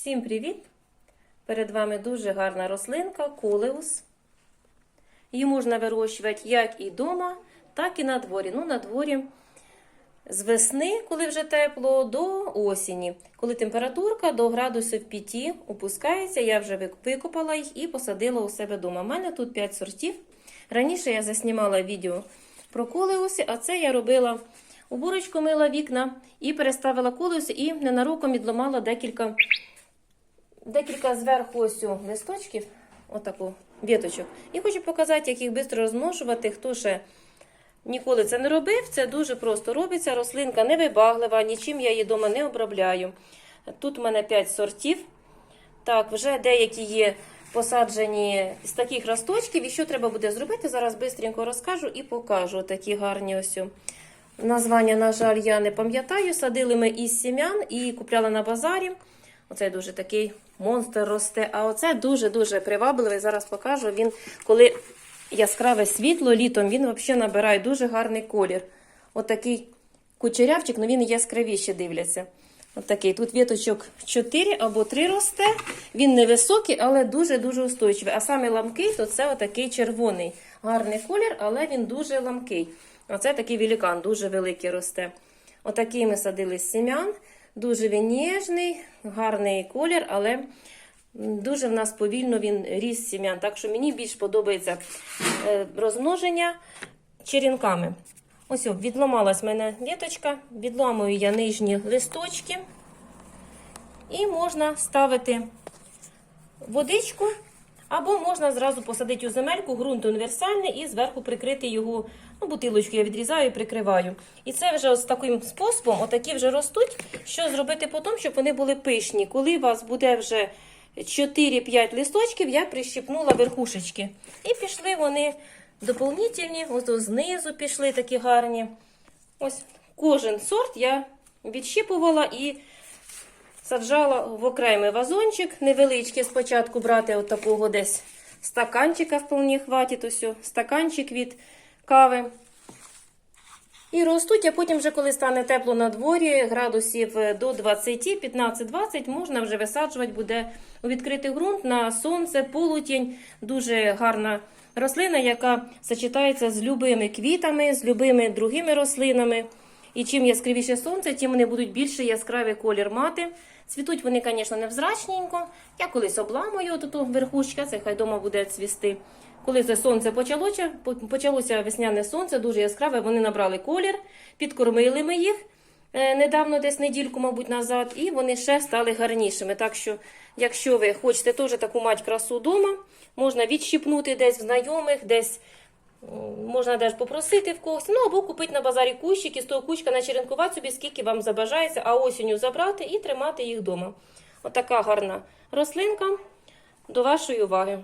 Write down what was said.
Всім привіт! Перед вами дуже гарна рослинка колеус. Її можна вирощувати як і вдома, так і на дворі. Ну, на дворі з весни, коли вже тепло, до осені. Коли температурка до градусів 5 опускається, я вже викопала їх і посадила у себе вдома. У мене тут 5 сортів. Раніше я заснімала відео про колеуси, а це я робила уборочку мила вікна і переставила колеуси, і ненароком відломала декілька, декілька зверху ось листочків, отаку віточок. І хочу показати, як їх швидко розмножувати, хто ще ніколи це не робив. Це дуже просто робиться. Рослинка невибаглива, нічим я її вдома не обробляю. Тут у мене 5 сортів. Так, вже деякі є посаджені з таких росточків. І що треба буде зробити? Зараз швидко розкажу і покажу такі гарні ось. Названня, на жаль, я не пам'ятаю. Садили ми із сім'ян і купляли на базарі. Оцей дуже такий монстр росте. А оце дуже-дуже привабливий. Зараз покажу. Він, коли яскраве світло літом, він взагалі набирає дуже гарний колір. Отакий кучерявчик, але він яскравіше дивляться. От такий. Тут віточок 4 або 3 росте. Він невисокий, але дуже-дуже устойчивий. А саме ламкий, то це отакий червоний. Гарний колір, але він дуже ламкий. Оце такий великан, дуже великий росте. Отакий ми садили з сім'ян. Дуже він ніжний, гарний колір, але дуже в нас повільно він ріс сім'ян. Так що мені більш подобається е, розмноження черенками. Ось відломалась в мене віточка, відламую я нижні листочки. І можна ставити водичку, або можна зразу посадити у земельку, ґрунт універсальний, і зверху прикрити його, ну, бутилочку я відрізаю і прикриваю. І це вже з таким способом, отакі вже ростуть. Що зробити потім, щоб вони були пишні. Коли у вас буде вже 4-5 листочків, я прищипнула верхушечки. І пішли вони доповнительні, ось знизу пішли такі гарні. Ось кожен сорт я відщипувала і саджала в окремий вазончик невеличкий. Спочатку брати от такого десь стаканчика вполне хватить, ось стаканчик від кави. І ростуть, а потім, вже коли стане тепло на дворі, градусів до 20, 15-20, можна вже висаджувати буде у відкритий ґрунт на сонце, полутінь. Дуже гарна рослина, яка сочетається з любими квітами, з любими другими рослинами. І чим яскравіше сонце, тим вони будуть більше яскравий колір мати. Цвітуть вони, звісно, невзрачненько. Я колись обламую тут верхушка, це хай дома буде цвісти. Коли це сонце почалося, почалося весняне сонце, дуже яскраве, вони набрали колір, підкормили ми їх е, недавно, десь недільку, мабуть, назад, і вони ще стали гарнішими. Так що, якщо ви хочете теж таку мати красу вдома, можна відщипнути десь в знайомих, десь можна теж попросити в когось, ну або купити на базарі кущик і з того кучка начеренкувати собі, скільки вам забажається, а осінню забрати і тримати їх вдома. Отака гарна рослинка до вашої уваги.